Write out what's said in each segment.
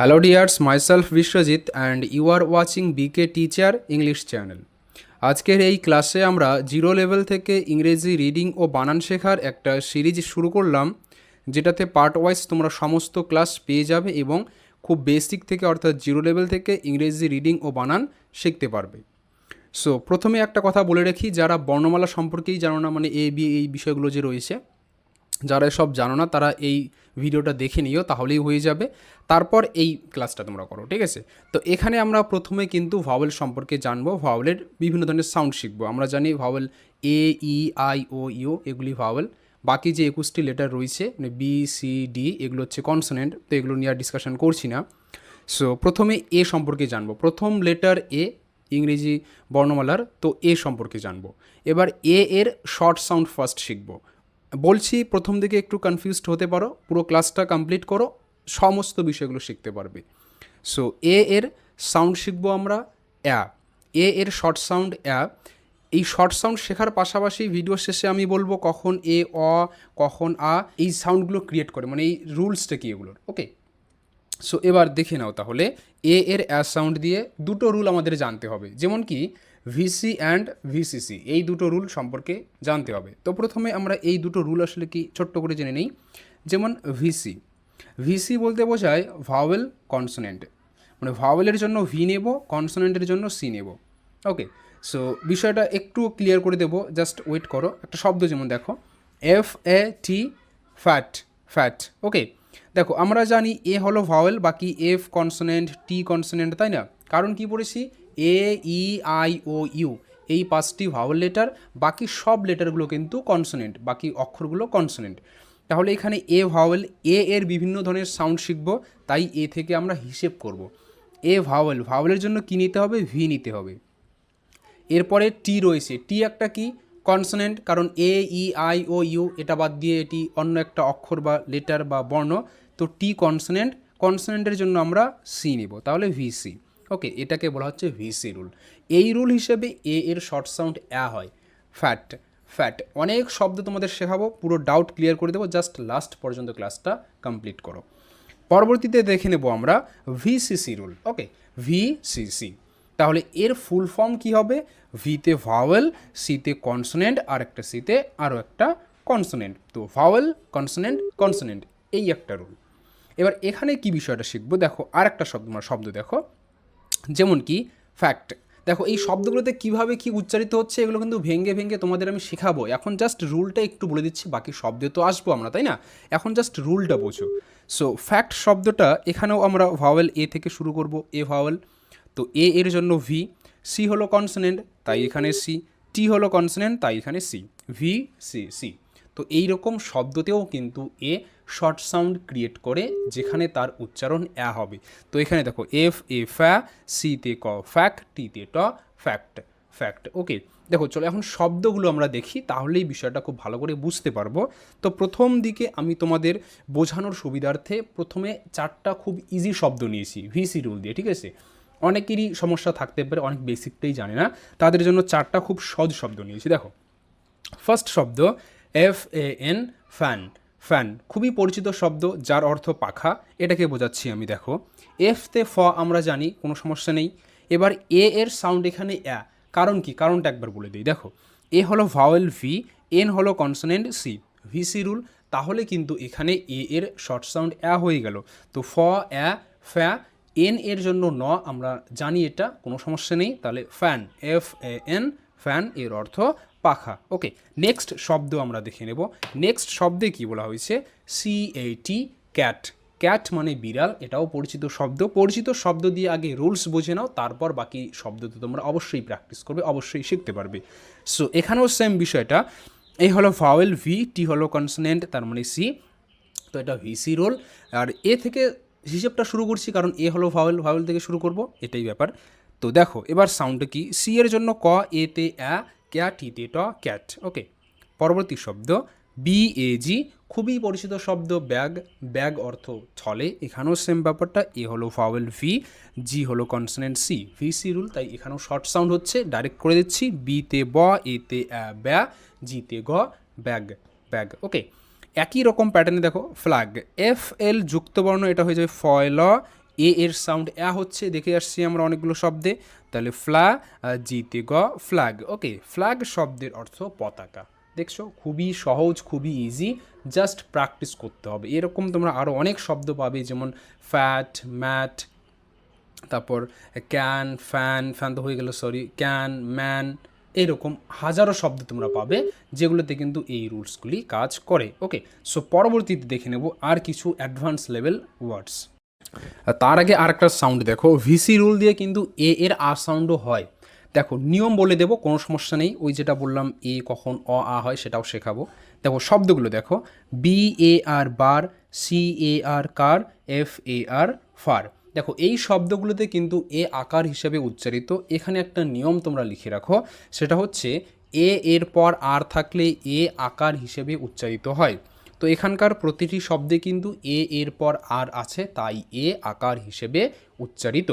Hello dears, myself Vishwajit and you are watching BK Teacher English Channel. আজকের এই ক্লাসে আমরা জিরো লেভেল থেকে ইংরেজি রিডিং ও বানান শেখার একটা সিরিজ শুরু করলাম যেটাতে পার্ট ওয়াইজ তোমরা সমস্ত ক্লাস পেয়ে যাবে এবং খুব বেসিক থেকে অর্থাৎ জিরো লেভেল থেকে ইংরেজি রিডিং ও বানান শিখতে পারবে সো প্রথমে একটা কথা বলে রাখি যারা বর্ণমালা সম্পর্কেই জানো না মানে এ বি এই বিষয়গুলো যে রয়েছে যারা সব জানো না, তারা এই ভিডিওটা দেখে নিও, তাহলেই হয়ে যাবে। তারপর এই ক্লাসটা তোমরা করো, ঠিক আছে? তো এখানে আমরা প্রথমে কিন্তু ভাওয়েল সম্পর্কে জানব। ভাওয়েলের বিভিন্ন ধরনের সাউন্ড শিখব। আমরা জানি vowel A E I O U এগুলি ভাওয়েল বাকি যে একুশটি লেটার রয়েছে মানে বি সি ডি এগুলো হচ্ছে কনসোনেন্ট তো এগুলো নিয়ে আর ডিসকাশন করছি না। সো প্রথমে এ সম্পর্কে জানব। প্রথম লেটার এ ইংরেজি বর্ণমালার, তো এ সম্পর্কে জানব। এবার এ এর শর্ট সাউন্ড ফার্স্ট শিখব। বলছি, প্রথম দিকে একটু কনফিউজড হতে পারো, পুরো ক্লাসটা কমপ্লিট করো, সমস্ত বিষয়গুলো শিখতে পারবে। সো এ এর সাউন্ড শিখব আমরা অ্যা এ এর শর্ট সাউন্ড অ্যা এই শর্ট সাউন্ড শেখার পাশাপাশি ভিডিও শেষে আমি বলব কখন এ অ কখন আ এই সাউন্ডগুলো ক্রিয়েট করে মানে এই রুলসটা কি এগুলোর ওকে সো এবার দেখে নাও তাহলে এ এর অ্যা সাউন্ড দিয়ে দুটো রুল আমাদের জানতে হবে। যেমন কি ভিসি অ্যান্ড ভিসিসি এই দুটো রুল সম্পর্কে জানতে হবে। তো প্রথমে আমরা এই দুটো রুল আসলে কি ছোট্ট করে জেনে নিই। যেমন ভিসি ভিসি বলতে বোঝায় ভাওয়েল কনসোনেন্ট মানে ভাওয়েলের জন্য ভি নেব কনসোনেন্টের জন্য সি নেব। ওকে সো বিষয়টা একটু ক্লিয়ার করে দেবো জাস্ট ওয়েট করো। একটা শব্দ যেমন দেখো F A T fat fat okay দেখো, আমরা জানি এ হলো ভাওয়েল বাকি এফ কনসোনেন্ট টি কনসোনেন্ট তাই না? কারণ কি পড়েছি? এ ই আই ও ইউ এই পাঁচটি ভাওয়েল লেটার বাকি সব লেটারগুলো কিন্তু কনসোনেন্ট বাকি অক্ষরগুলো কনসোনেন্ট তাহলে এখানে এ ভাওয়েল এ এর বিভিন্ন ধরনের সাউন্ড শিখব, তাই এ থেকে আমরা হিসেব করব। এ ভাওয়েল ভাওয়েলের জন্য কী নিতে হবে? ভি নিতে হবে। এরপরে টি রয়েছে। টি একটা কি? কনসোনেন্ট কারণ এ ই আই ও ইউ এটা বাদ দিয়ে এটি অন্য একটা অক্ষর বা লেটার বা বর্ণ। তো টি কনসোনেন্ট কনসোনেন্টের জন্য আমরা সি নিব। তাহলে ভিসি ওকে, এটাকে বলা হচ্ছে ভিসি রুল। এই রুল হিসেবে এ এর শর্ট সাউন্ড অ্যা হয়। Fat fat. অনেক শব্দ তোমাদের শেখাবো, পুরো ডাউট ক্লিয়ার করে দেবো, জাস্ট লাস্ট পর্যন্ত ক্লাসটা কমপ্লিট করো। পরবর্তীতে দেখে নেব আমরা ভিসিসি রুল, ওকে? ভিসিসি। তাহলে এর ফুল ফর্ম কি হবে? ভিতে ভাওয়েল, সিতে কনসোনেন্ট আর একটা সিতে আরও একটা কনসোনেন্ট। তো ভাওয়েল, কনসোনেন্ট কনসোনেন্ট, এই একটা রুল। এবার এখানে কি বিষয়টা শিখব? দেখো আর একটা শব্দ শব্দ দেখো। যেমন কি ফ্যাক্ট দেখো, এই শব্দগুলোতে কীভাবে কি উচ্চারিত হচ্ছে, এগুলো কিন্তু ভেঙ্গে ভেঙ্গে তোমাদের আমি শেখাবো। এখন জাস্ট রুলটা একটু বলে দিচ্ছি, বাকি শব্দে তো আসব আমরা, তাই না? এখন জাস্ট রুলটা বোঝো। সো ফ্যাক্ট শব্দটা এখানেও আমরা ভাওয়েল এ থেকে শুরু করব এ ভাওয়েল তো এ এর জন্য ভি সি হলো কনসোনেন্ট তাই এখানে সি টি হলো কনসোনেন্ট তাই এখানে সি ভি সি সি তো এই রকম শব্দতেও কিন্তু এ শর্ট সাউন্ড ক্রিয়েট করে যেখানে তার উচ্চারণ অ্যা হবে। তো এখানে দেখো, এফ, এ, ফ্যা সিতে ক ফ্যাক টিতে ট, ফ্যাক্ট ফ্যাক্ট, ওকে। দেখো, চলো এখন শব্দগুলো আমরা দেখি, তাহলেই বিষয়টা খুব ভালো করে বুঝতে পারব। তো প্রথম দিকে আমি তোমাদের বোঝানোর সুবিধার্থে প্রথমে চারটা খুব ইজি শব্দ নিয়েছি ভিসি রুল দিয়ে, ঠিক আছে? অনেকেরই সমস্যা থাকতে পারে, অনেক বেসিকটাই জানে না। তাদের জন্য চারটা খুব সহজ শব্দ নিয়েছি। দেখো ফার্স্ট শব্দ F A N fan fan খুবই পরিচিত শব্দ যার অর্থ পাখা। এটাকে বোঝাচ্ছি আমি, দেখো। এফতে ফ আমরা জানি, কোনো সমস্যা নেই। এবার এ এর সাউন্ড এখানে অ্যা কারণ কি? কারণটা একবার বলে দিই। দেখো এ হলো ভাওয়েল ভি এন হলো কনসোনেন্ট সি ভিসি রুল তাহলে কিন্তু এখানে এ এর শর্ট সাউন্ড অ্যা হয়ে গেল। তো ফ অ্যা ফ্যা এন এর জন্য ন, আমরা জানি এটা, কোনো সমস্যা নেই। তাহলে fan F A N fan এর অর্থ পাখা। ওকে নেক্সট শব্দ আমরা দেখে নেব। নেক্সট শব্দে কি বলা হয়েছে? সি টি ক্যাট ক্যাট মানে বিড়াল, এটাও পরিচিত শব্দ। পরিচিত শব্দ দিয়ে আগে রুলস বুঝে নাও, তারপর বাকি শব্দ তো তোমরা অবশ্যই প্র্যাকটিস করবে, অবশ্যই শিখতে পারবে। সো এখানেও সেম বিষয়টা। এই হলো ভাওয়েল ভি টি হলো কনসনেন্ট তার মানে সি তো এটা ভিসি রোল আর এ থেকে হিসেবটা শুরু করছি, কারণ এ হলো ভাওয়েল ভাওয়েল থেকে শুরু করব, এটাই ব্যাপার। তো দেখো, এবার সাউন্ডটা কি? সি এর জন্য ক এতে অ্যা ক্যা টিতে ট ক্যাট। ওকে, পরবর্তী শব্দ বি এ জি খুবই পরিচিত শব্দ, ব্যাগ ব্যাগ অর্থ ছলে। এখানেও সেম ব্যাপারটা এ হলো ফাওয়েল ভি জি হলো consonant C V C rule তাই এখানেও শর্ট সাউন্ড হচ্ছে ডাইরেক্ট করে দিচ্ছি বিতে ব এতে অ্যা ব্যা জিতে গ, ব্যাগ ব্যাগ। ওকে, একই রকম প্যাটার্নে দেখো ফ্ল্যাগ এফ এল যুক্তবর্ণ, এটা হয়ে যাবে ফয়ল এ এর সাউন্ড এ হচ্ছে, দেখে আসছি আমরা অনেকগুলো শব্দে। তাহলে ফ্লা জিতে গ, ফ্ল্যাগ। ওকে, ফ্ল্যাগ শব্দের অর্থ পতাকা। দেখছ? খুবই সহজ, খুবই ইজি জাস্ট প্র্যাকটিস করতে হবে। এরকম তোমরা আরও অনেক শব্দ পাবে, যেমন ফ্যাট ম্যাট তারপর ক্যান ফ্যান ফ্যান তো হয়ে গেল সরি ক্যান ম্যান এরকম হাজারো শব্দ তোমরা পাবে, যেগুলোতে কিন্তু এই রুলসগুলি কাজ করে। ওকে সো পরবর্তীতে দেখে নেব আর কিছু অ্যাডভান্স লেভেল ওয়ার্ডস তার আগে আর একটা সাউন্ড দেখো ভিসি রুল দিয়ে কিন্তু এ এর আর সাউন্ডও হয়। দেখো, নিয়ম বলে দেবো, কোনো সমস্যা নেই। ওই যেটা বললাম এ কখন অ, আ হয় সেটাও শেখাবো। দেখো, শব্দগুলো দেখো। B A R bar C A R car F A R far দেখো, এই শব্দগুলোতে কিন্তু এ আকার হিসেবে উচ্চারিত। এখানে একটা নিয়ম তোমরা লিখে রাখো। সেটা হচ্ছে এ এর পর আর থাকলে এ আকার হিসেবে উচ্চারিত হয়। তো এখানকার প্রতিটি শব্দে কিন্তু এ এর পর আর আছে, তাই এ আকার হিসেবে উচ্চারিত।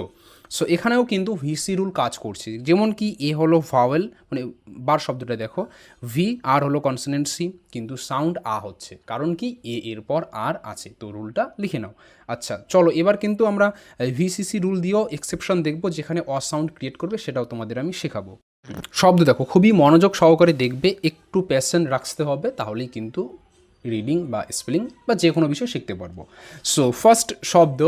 সো এখানেও কিন্তু ভিসি রুল কাজ করছে। যেমন কি এ হলো ভাওয়েল মানে বার শব্দটা দেখো। ভি আর হলো কনসনেন্ট সি কিন্তু সাউন্ড আ হচ্ছে। কারণ কি এ এর পর আর আছে। তো রুলটা লিখে নাও। আচ্ছা চলো এবার কিন্তু আমরা ভিসিসি রুল দিয়েও এক্সেপশন দেখব, যেখানে অসাউন্ড ক্রিয়েট করবে, সেটাও তোমাদের আমি শেখাবো। শব্দ দেখো, খুবই মনোযোগ সহকারে দেখবে, একটু প্যাশন রাখতে হবে, তাহলেই কিন্তু রিডিং বা স্পেলিং বা যে কোনো বিষয় শিখতে পারব। সো ফার্স্ট শব্দ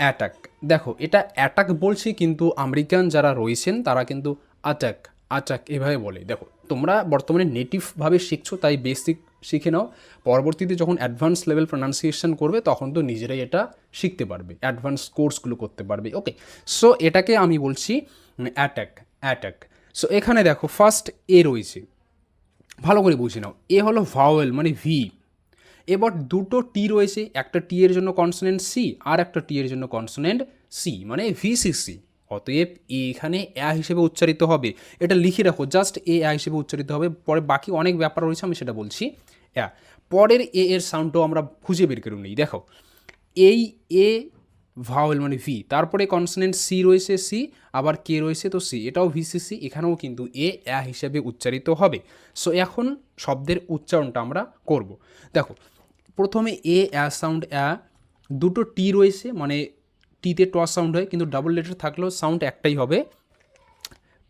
অ্যাটাক দেখো, এটা অ্যাটাক বলছি কিন্তু আমেরিকান যারা রয়েছেন তারা কিন্তু অ্যাটাক অ্যাটাক এভাবে বলে। দেখো, তোমরা বর্তমানে নেটিভভাবে শিখছো, তাই বেসিক শিখে নাও। পরবর্তীতে যখন অ্যাডভান্স লেভেল প্রনাউন্সিয়েশন করবে, তখন তো নিজেরাই এটা শিখতে পারবে অ্যাডভান্স কোর্সগুলো করতে পারবে ওকে সো এটাকে আমি বলছি অ্যাটাক অ্যাটাক সো এখানে দেখো ফার্স্ট এ রয়েছে। ভালো করে বুঝে নাও। এ হলো ভাওয়েল মানে ভি এবার দুটো টি রয়েছে, একটা টি এর জন্য কনসোনেন্ট সি আর একটা টি এর জন্য কনসোনেন্ট সি মানে ভিসিসি অতএব এ এখানে এ হিসেবে উচ্চারিত হবে। এটা লিখে রাখো জাস্ট এ আ হিসেবে উচ্চারিত হবে। পরে বাকি অনেক ব্যাপার রয়েছে, আমি সেটা বলছি। এ পরের এ এর সাউন্ডটাও আমরা খুঁজে বের করে নিই, দেখো। এই এ ভাওয়েল মানে ভি তারপরে কনসনেন্ট সি রয়েছে সি আবার কে রয়েছে, তো সি এটাও ভিসিসি এখানেও কিন্তু এ অ্যা হিসেবে উচ্চারিত হবে। সো এখন শব্দের উচ্চারণটা আমরা করব। দেখো প্রথমে এ অ্যা সাউন্ড অ্যা দুটো টি রয়েছে মানে টিতে টস সাউন্ড হয়, কিন্তু ডাবল লেটার থাকলেও সাউন্ড একটাই হবে।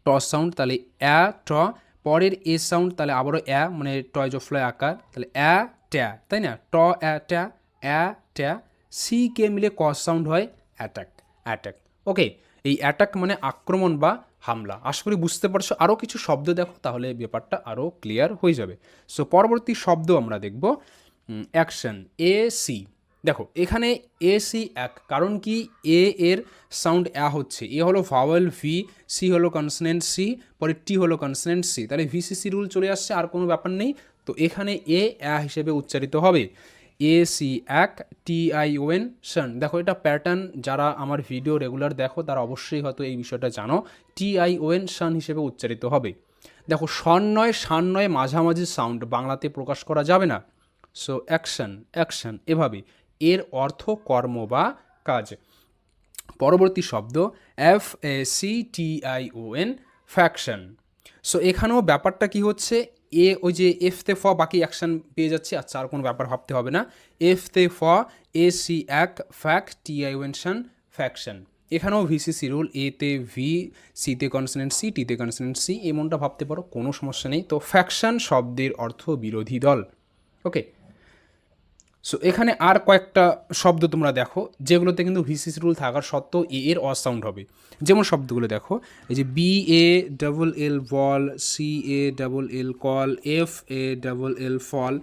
টস সাউন্ড তাহলে অ্যা ট পরের এ সাউন্ড তাহলে আবারও অ্যা মানে টয় জফ্লয় আকার, তাহলে অ্যা ট্যা তাই না? ট অ্যা ট্যা অ্যা ট্যা সি কে মিলে কস সাউন্ড হয় অ্যাটাক অ্যাটাক ওকে এই অ্যাটাক মানে আক্রমণ বা হামলা। আশা করি বুঝতে পারছ। আরও কিছু শব্দ দেখো, তাহলে ব্যাপারটা আরও ক্লিয়ার হয়ে যাবে। সো পরবর্তী শব্দ আমরা দেখব। অ্যাকশন এ সি দেখো, এখানে এ সি এক, কারণ কি এ এর সাউন্ড অ্যা হচ্ছে। এ হলো ভাওয়েল ভি সি হলো কনসনেন্ট সি পরে টি হলো কনসনেন্ট সি তাহলে ভিসিসি রুল চলে আসছে, আর কোনো ব্যাপার নেই। তো এখানে এ অ্যা হিসেবে উচ্চারিত হবে। এ সি এক টি আই ওয়েন সন দেখো, এটা প্যাটার্ন যারা আমার ভিডিও রেগুলার দেখো, তারা অবশ্যই হয়তো এই বিষয়টা জানো। টি আই ওয়েন সন হিসেবে উচ্চারিত হবে। দেখো সন নয় শান নয়, মাঝামাঝি সাউন্ড বাংলাতে প্রকাশ করা যাবে না। সো অ্যাকশন অ্যাকশন এভাবে। এর অর্থ কর্ম বা কাজ। পরবর্তী শব্দ F A C T I O N faction so এখানেও ব্যাপারটা কি হচ্ছে? এ, ওই যে এফ তে ফ বাকি অ্যাকশন পেয়ে যাচ্ছে, আর কোনো ব্যাপার ভাবতে হবে না। এফ তে ফ এ সি এক ফ্যাক টি আই ওয়েনশন ফ্যাকশন এখানেও ভিসিসি রুল এতে ভি সিতে কনসনেন্ট সি টিতে কনসনেন্ট সি এমনটা ভাবতে পারো, কোনো সমস্যা নেই। তো ফ্যাকশন শব্দের অর্থ বিরোধী দল। ওকে সো এখানে আর কয়েকটা শব্দ তোমরা দেখো, যেগুলোতে কিন্তু ভিসিসি রুল থাকার সত্ত্বেও এ, এর অসাউন্ড হবে। যেমন শব্দগুলো দেখো, এই যে B A double L ball C A double L call F A double L fall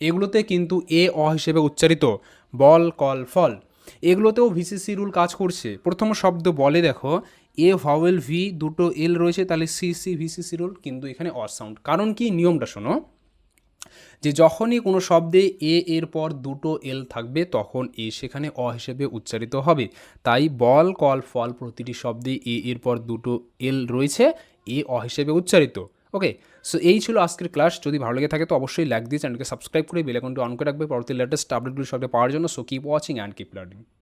এগুলোতে কিন্তু এ, অ হিসেবে উচ্চারিত, বল, কল, ফল। এগুলোতেও ভিসিসি রুল কাজ করছে। প্রথম শব্দ বলে দেখো, এ ভাওয়েল ভি দুটো এল রয়েছে, তাহলে সি সি ভিসিসি রুল কিন্তু এখানে অসাউন্ড। কারণ কি? নিয়মটা শোনো। যে যখনই কোনো শব্দে এ এর পর দুটো এল থাকবে, তখন এ সেখানে অ হিসেবে উচ্চারিত হবে। তাই বল, কল, ফল প্রতিটি শব্দে এ এর পর দুটো এল রয়েছে, এ অ হিসেবে উচ্চারিত। ওকে? সো, এই ছিল আজকের ক্লাস। যদি ভালো লেগে থাকে তো অবশ্যই লাইক দিয়ে চ্যানেলকে সাবস্ক্রাইব করে বেল আইকনটি অন করে রাখবে। পরবর্তী লেটেস্ট আপডেটগুলি সঙ্গে পাওয়ার জন্য। So keep watching and keep learning